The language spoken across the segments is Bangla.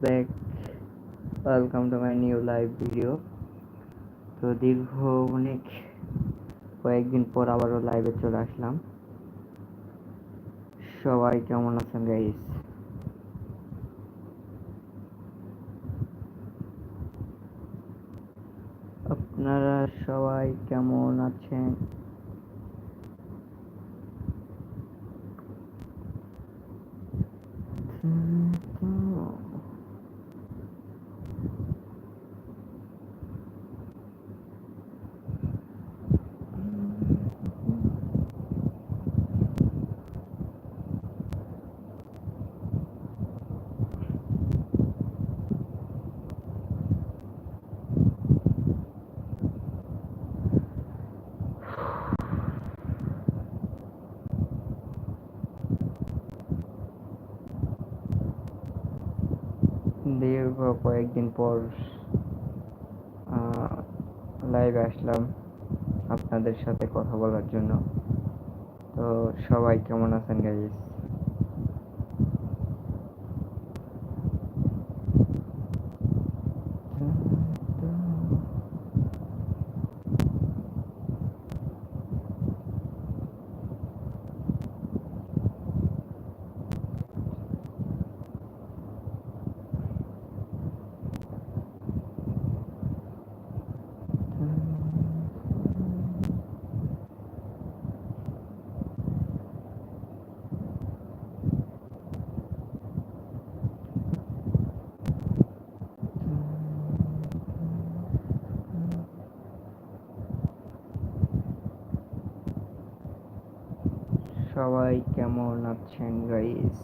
Back welcome to my new live video তো দীর্ঘ অনেক কয়েকদিন পর আবারও লাইভে চলে আসলাম। সবাই কেমন আছেন গাইস আপনারা সবাই কেমন আছেন দীর্ঘ কয়েকদিন পর লাইভ আসলাম আপনাদের সাথে কথা বলার জন্য। তো সবাই কেমন আছেন গাইস সবাই কেমন আছেন গাইস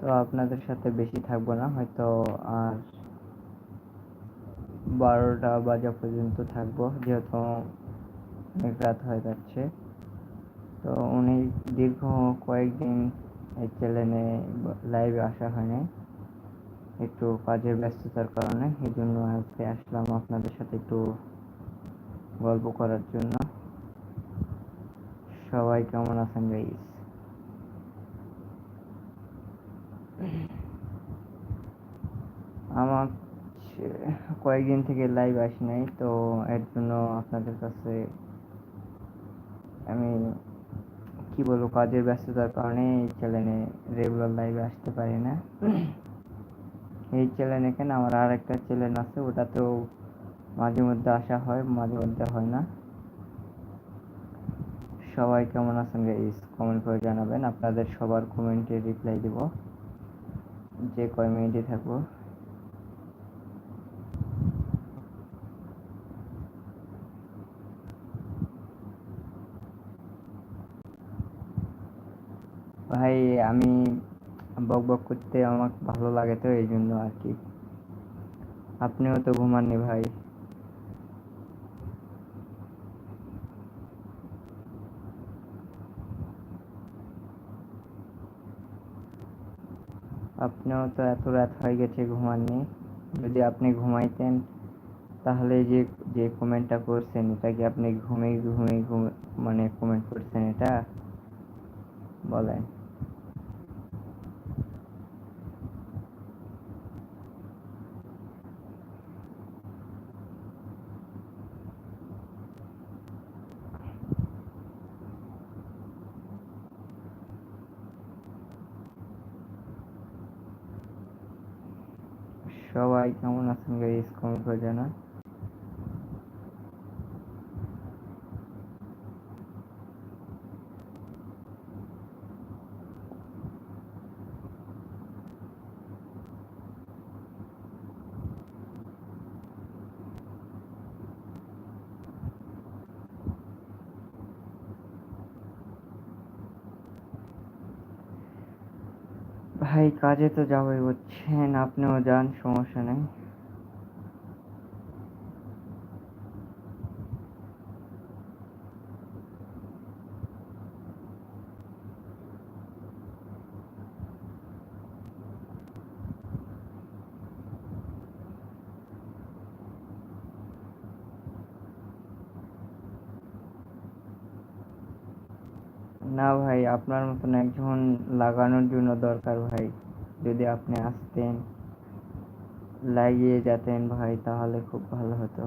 তো আপনাদের সাথে বেশি থাকব না, হয়তো আর বারোটা বাজা পর্যন্ত থাকব, যেহেতু অনেক রাত হয়ে যাচ্ছে। তো উনি দীর্ঘ কয়েকদিন এই চ্যানেলে লাইভে আসা হয়নি, একটু কাজের ব্যস্ততার কারণে এই জন্য আজকে আসলাম আপনাদের সাথে একটু গল্প করার জন্য। সবাই কেমন আছেন গাইস আমার কয়েকদিন থেকে লাইভ আসি নাই, তো এর জন্য আপনাদের কাছে আমি কি বলব, কাজের ব্যস্ততার কারণে এই চ্যানেলে রেগুলার লাইভে আসতে পারি না। এই চ্যানেল এখানে আমার আর একটা চ্যানেল আছে, ওটাতেও মাঝে মধ্যে আসা হয়, মাঝে মধ্যে হয় না। সবাই কেমন আছেন গাইস কমেন্ট করে জানাবেন, আপনাদের সবার কমেন্টে রিপ্লাই দিব। যে কয় মিনিটে থাকব। ভাই, আমি বক বক করতে আমার ভালো লাগে তো এই জন্য আর কি। আপনিও তো ঘুমাননি ভাই। আপনিও তো এত রাত হয়ে গেছে ঘুমাননি। যদি আপনি ঘুমাইতেন, তাহলে যে যে কমেন্টটা করছেন, এটা কি আপনি ঘুমিয়ে ঘুমিয়ে ঘুম মানে কমেন্ট করছেন এটা? বলেন। সবাই কেমন আছেন গাইস কমেন্ট করে জানান। ভাই কাজে তো যাবোই বুঝছেন? আপনিও যান সমস্যা নেই। না ভাই, আপনার মতন একজন লাগানোর জন্য দরকার ভাই। যদি আপনি আসতেন, লাগিয়ে যেতেন ভাই, তাহলে খুব ভালো হতো।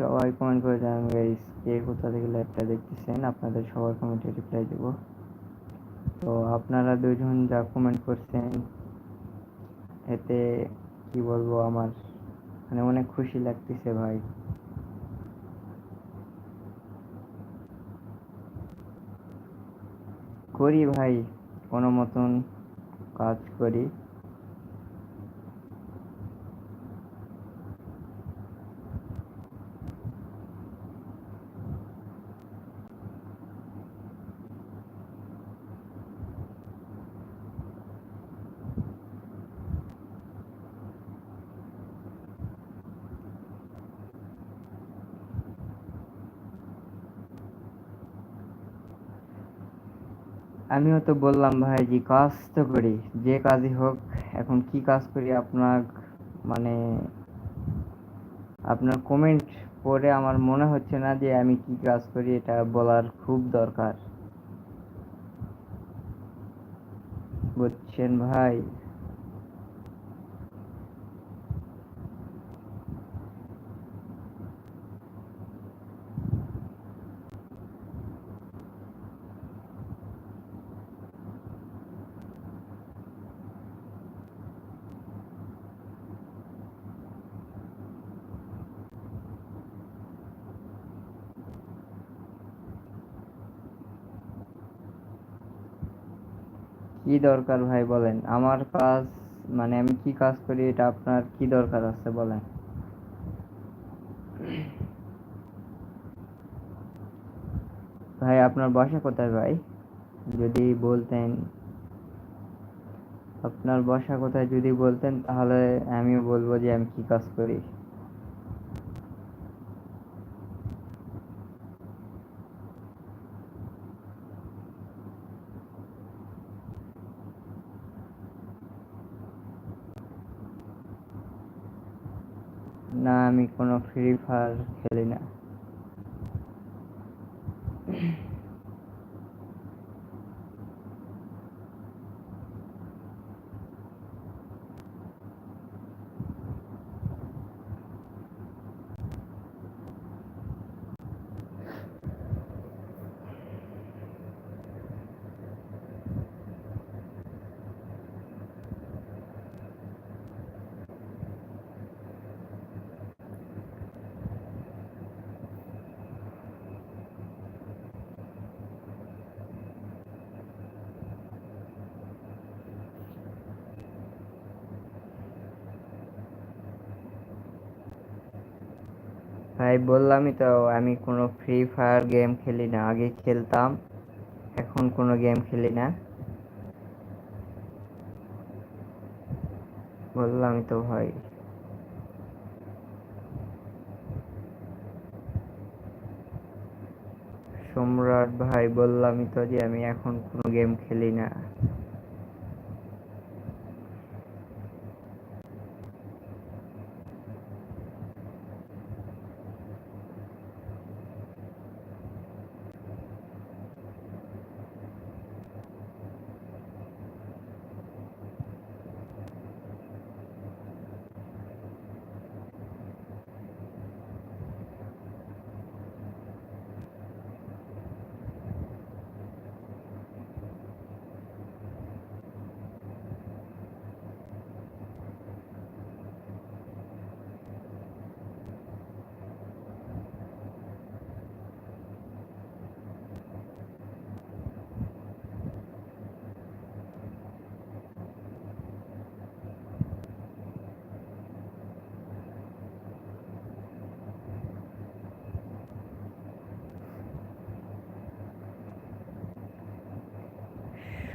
সবাই কমেন্ট করে জানান গাইস কে কোথা থেকে লাইভটা দেখতেছেন? আপনাদের সবার কমেন্টে রিপ্লাই দেব। তো আপনারা দুজন যা কমেন্ট করছেন, এতে কি বলব আমার মানে অনেক খুশি লাগতেছে ভাই। করি ভাই, কোনো মতন কাজ করি। আমিও তো বললাম, ভাই, যে কাজ তো করি, যে কাজই হোক, এখন কি কাজ করি আপনার মানে আপনার কমেন্ট পড়ে আমার মনে হচ্ছে না যে আমি কি কাজ করি, এটা বলার খুব দরকার। বুঝছেন ভাই? কি দরকার ভাই বলেন? আমার কাজ মানে আমি কি কাজ করি এটা আপনার কি দরকার আছে বলেন? ভাই আপনার বাসা কোথায় ভাই? যদি বলতেন। আপনার বাসা কোথায় যদি বলতেন তাহলে আমিও বলব যে আমি কি কাজ করি। না আমি কোনো ফ্রি ফায়ার খেলি না। ভাই, বললামই তো, আমি কোনো ফ্রি ফায়ার গেম খেলি না। আগে খেলতাম, এখন কোনো গেম খেলি না। বললামই তো ভাই। সম্রাট ভাই, বললামই তো যে আমি এখন কোনো গেম খেলি না।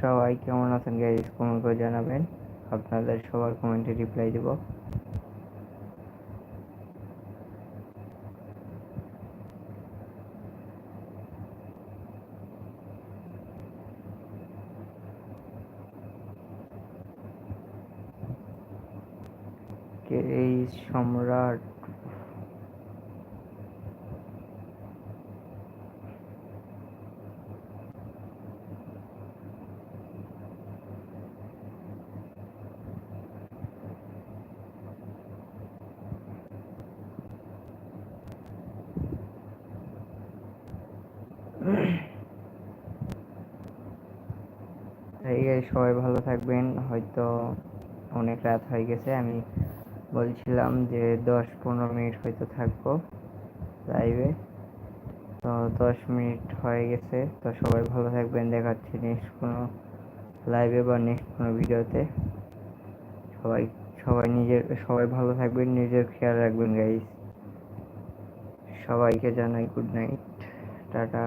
সবাই কেমন আছেন গাইস কমেন্ট করে জানাবেন। আপনাদের সবার কমেন্টে রিপ্লাই দেব। এই সম্রাট এই সবাই ভালো থাকবেন। হয়তো অনেক রাত হয়ে গেছে। আমি বলছিলাম যে দশ পনেরো মিনিট হয়তো থাকব লাইভে তো দশ মিনিট হয়ে গেছে। তো সবাই ভালো থাকবেন। দেখাচ্ছি নেক্সট কোনো লাইভে বা নেক্সট কোনো ভিডিওতে। সবাই সবাই নিজের, সবাই ভালো থাকবেন। নিজের খেয়াল রাখবেন গাইস সবাইকে জানাই গুড নাইট টাটা।